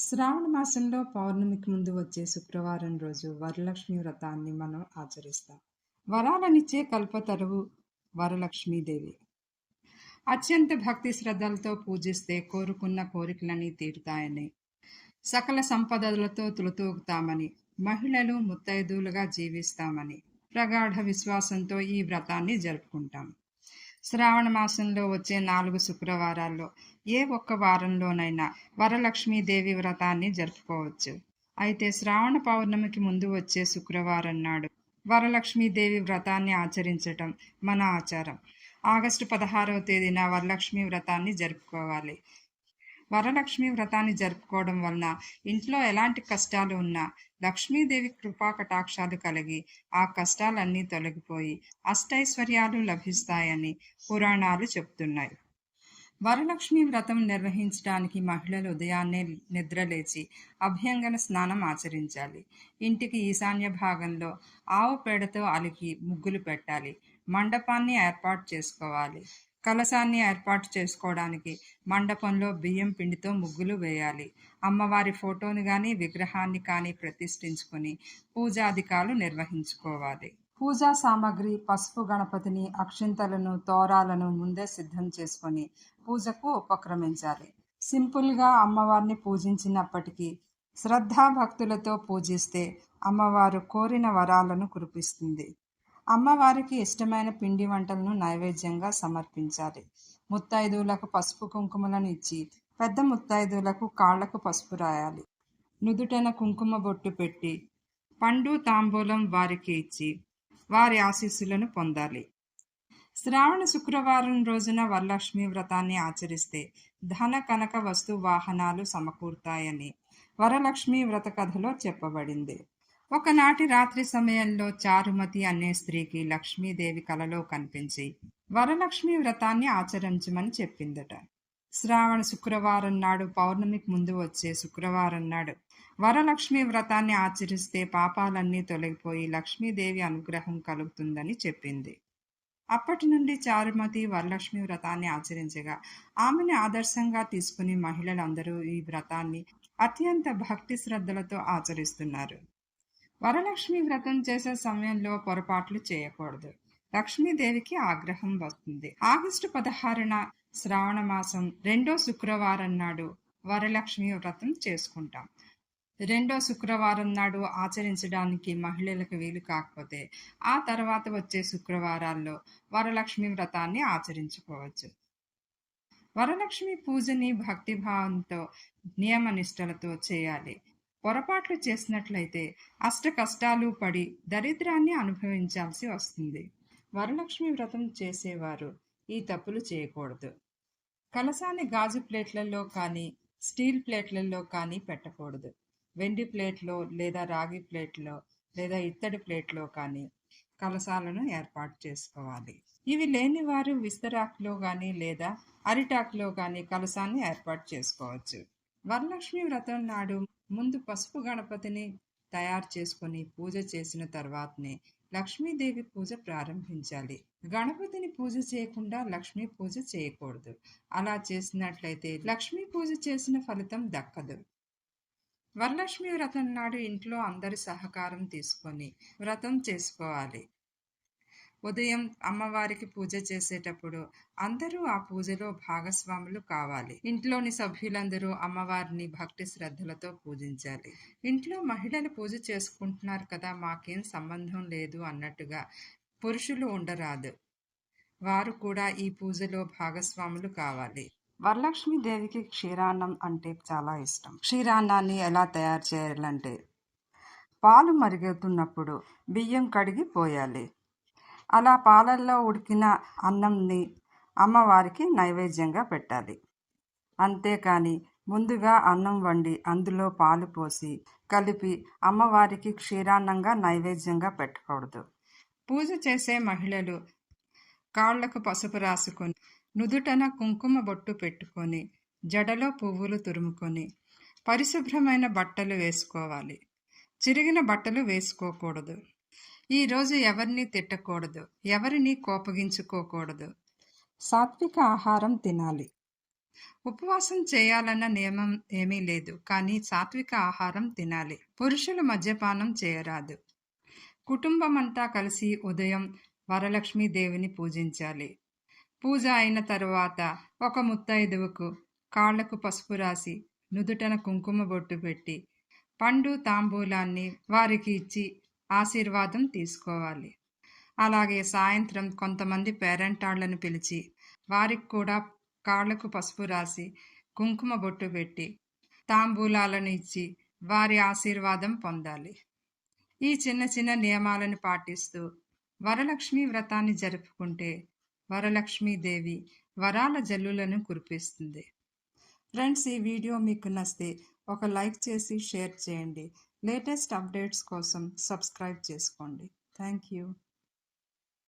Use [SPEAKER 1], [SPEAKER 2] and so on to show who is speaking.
[SPEAKER 1] శ్రావణ మాసంలో పౌర్ణమికి ముందు వచ్చే శుక్రవారం రోజు వరలక్ష్మి వ్రతాన్ని మనం ఆచరిస్తాం. వరాలనిచ్చే కల్పతరువు వరలక్ష్మీదేవి. అత్యంత భక్తి శ్రద్ధలతో పూజిస్తే కోరుకున్న కోరికలని తీరుతాయని సకల సంపదలతో తులతూగుతామని మహిళలు ముత్తైదులుగా జీవిస్తామని ప్రగాఢ విశ్వాసంతో ఈ వ్రతాన్ని జరుపుకుంటాం. శ్రావణ మాసంలో వచ్చే నాలుగు శుక్రవారాల్లో ఏ ఒక్క వారంలోనైనా వరలక్ష్మీదేవి వ్రతాన్ని జరుపుకోవచ్చు. అయితే శ్రావణ పౌర్ణమికి ముందు వచ్చే శుక్రవారం నాడు వరలక్ష్మీదేవి వ్రతాన్ని ఆచరించటం మన ఆచారం. ఆగస్టు పదహారవ తేదీన వరలక్ష్మి వ్రతాన్ని జరుపుకోవాలి. వరలక్ష్మి వ్రతాన్ని జరుపుకోవడం వలన ఇంట్లో ఎలాంటి కష్టాలు ఉన్నా లక్ష్మీదేవి కృపా కటాక్షాలు కలిగి ఆ కష్టాలన్నీ తొలగిపోయి అష్టైశ్వర్యాలు లభిస్తాయని పురాణాలు చెప్తున్నాయి. వరలక్ష్మి వ్రతం నిర్వహించడానికి మహిళలు ఉదయాన్నే నిద్రలేచి అభ్యంగన స్నానం ఆచరించాలి. ఇంటికి ఈశాన్య భాగంలో ఆవు పేడతో అలికి ముగ్గులు పెట్టాలి. మండపాన్ని ఏర్పాటు చేసుకోవాలి. కలశాన్ని ఏర్పాటు చేసుకోవడానికి మండపంలో బియ్యం పిండితో ముగ్గులు వేయాలి. అమ్మవారి ఫోటోని కానీ విగ్రహాన్ని కానీ ప్రతిష్ఠించుకుని పూజాధికాలు నిర్వహించుకోవాలి. పూజా సామాగ్రి పసుపు గణపతిని అక్షింతలను తోరాలను ముందే సిద్ధం చేసుకొని పూజకు ఉపక్రమించాలి. సింపుల్గా అమ్మవారిని పూజించినప్పటికీ శ్రద్ధాభక్తులతో పూజిస్తే అమ్మవారు కోరిన వరాలను కురిపిస్తుంది. అమ్మవారికి ఇష్టమైన పిండి వంటలను నైవేద్యంగా సమర్పించాలి. ముత్తైదువులకు పసుపు కుంకుమలను ఇచ్చి పెద్ద ముత్తైదువులకు కాళ్ళకు పసుపు రాయాలి. నుదుటన కుంకుమ బొట్టు పెట్టి పండు తాంబూలం వారికి ఇచ్చి వారి ఆశీస్సులను పొందాలి. శ్రావణ శుక్రవారం రోజున వరలక్ష్మి వ్రతాన్ని ఆచరిస్తే ధన కనక వస్తు వాహనాలు సమకూరుతాయని వరలక్ష్మి వ్రత కథలో చెప్పబడింది. ఒకనాటి రాత్రి సమయంలో చారుమతి అనే స్త్రీకి లక్ష్మీదేవి కలలో కనిపించి వరలక్ష్మి వ్రతాన్ని ఆచరించమని చెప్పిందట. శ్రావణ శుక్రవారం నాడు పౌర్ణమికి ముందు వచ్చే శుక్రవారం నాడు వరలక్ష్మి వ్రతాన్ని ఆచరిస్తే పాపాలన్నీ తొలగిపోయి లక్ష్మీదేవి అనుగ్రహం కలుగుతుందని చెప్పింది. అప్పటి నుండి చారుమతి వరలక్ష్మి వ్రతాన్ని ఆచరించగా ఆమెను ఆదర్శంగా తీసుకుని మహిళలందరూ ఈ వ్రతాన్ని అత్యంత భక్తి శ్రద్ధలతో ఆచరిస్తున్నారు. వరలక్ష్మి వ్రతం చేసే సమయంలో పొరపాట్లు చేయకూడదు. లక్ష్మీదేవికి ఆగ్రహం వస్తుంది. ఆగస్టు పదహారున శ్రావణ మాసం రెండో శుక్రవారం నాడు వరలక్ష్మి వ్రతం చేసుకుంటాం. రెండో శుక్రవారం నాడు ఆచరించడానికి మహిళలకు వీలు కాకపోతే ఆ తర్వాత వచ్చే శుక్రవారాల్లో వరలక్ష్మి వ్రతాన్ని ఆచరించుకోవచ్చు. వరలక్ష్మి పూజని భక్తిభావంతో నియమనిష్టలతో చేయాలి. పొరపాట్లు చేసినట్లయితే అష్ట కష్టాలు పడి దరిద్రాన్ని అనుభవించాల్సి వస్తుంది. వరలక్ష్మి వ్రతం చేసేవారు ఈ తప్పులు చేయకూడదు. కలసాన్ని గాజు ప్లేట్లలో కానీ స్టీల్ ప్లేట్లలో కానీ పెట్టకూడదు. వెండి ప్లేట్లో లేదా రాగి ప్లేట్లో లేదా ఇత్తడి ప్లేట్లో కానీ కలసాలను ఏర్పాటు చేసుకోవాలి. ఇవి లేని వారు విస్తరాకులో కానీ లేదా అరిటాకులో కానీ కలసాన్ని ఏర్పాటు చేసుకోవచ్చు. వరలక్ష్మి వ్రతం నాడు ముందు పసుపు గణపతిని తయారు చేసుకొని పూజ చేసిన తర్వాతనే లక్ష్మీదేవి పూజ ప్రారంభించాలి. గణపతిని పూజ చేయకుండా లక్ష్మీ పూజ చేయకూడదు. అలా చేసినట్లయితే లక్ష్మీ పూజ చేసిన ఫలితం దక్కదు. వరలక్ష్మి వ్రతం నాడు ఇంట్లో అందరి సహకారం తీసుకొని వ్రతం చేసుకోవాలి. ఉదయం అమ్మవారికి పూజ చేసేటప్పుడు అందరూ ఆ పూజలో భాగస్వాములు కావాలి. ఇంట్లోని సభ్యులందరూ అమ్మవారిని భక్తి శ్రద్ధలతో పూజించాలి. ఇంట్లో మహిళలు పూజ చేసుకుంటున్నారు కదా మాకేం సంబంధం లేదు అన్నట్టుగా పురుషులు ఉండరాదు. వారు కూడా ఈ పూజలో భాగస్వాములు కావాలి. వరలక్ష్మీదేవికి క్షీరాన్నం అంటే చాలా ఇష్టం. క్షీరాన్నాన్ని ఎలా తయారు చేయాలంటే పాలు మరుగుతున్నప్పుడు బియ్యం కడిగి పోయాలి. అలా పాలల్లో ఉడికిన అన్నంని అమ్మవారికి నైవేద్యంగా పెట్టాలి. అంతేకాని ముందుగా అన్నం వండి అందులో పాలు పోసి కలిపి అమ్మవారికి క్షీరాన్నంగా నైవేద్యంగా పెట్టకూడదు. పూజ చేసే మహిళలు కాళ్ళకు పసుపు రాసుకొని నుదుటన కుంకుమ బొట్టు పెట్టుకొని జడలో పువ్వులు తురుముకొని పరిశుభ్రమైన బట్టలు వేసుకోవాలి. చిరిగిన బట్టలు వేసుకోకూడదు. ఈరోజు ఎవరిని తిట్టకూడదు? ఎవరిని కోపగించుకోకూడదు? సాత్విక ఆహారం తినాలి. ఉపవాసం చేయాలన్న నియమం ఏమీ లేదు కానీ సాత్విక ఆహారం తినాలి. పురుషులు మద్యపానం చేయరాదు. కుటుంబం అంతా కలిసి ఉదయం వరలక్ష్మీ దేవిని పూజించాలి. పూజ అయిన తరువాత ఒక ముత్తైదువుకు కాళ్ళకు పసుపు రాసి నుదుటన కుంకుమ బొట్టు పెట్టి పండు తాంబూలాన్ని వారికి ఇచ్చి ఆశీర్వాదం తీసుకోవాలి. అలాగే సాయంత్రం కొంతమంది పేరెంటాళ్ళను పిలిచి వారికి కూడా కాళ్ళకు పసుపు రాసి కుంకుమ బొట్టు పెట్టి తాంబూలాలను ఇచ్చి వారి ఆశీర్వాదం పొందాలి. ఈ చిన్న చిన్న నియమాలను పాటిస్తూ వరలక్ష్మి వ్రతాన్ని జరుపుకుంటే వరలక్ష్మీదేవి వరాల జల్లులను కురిపిస్తుంది. ఫ్రెండ్స్ ఈ వీడియో మీకు నచ్చితే ఒక లైక్ చేసి షేర్ చేయండి. లేటెస్ట్ అప్డేట్స్ కోసం సబ్స్క్రైబ్ చేసుకోండి. Thank you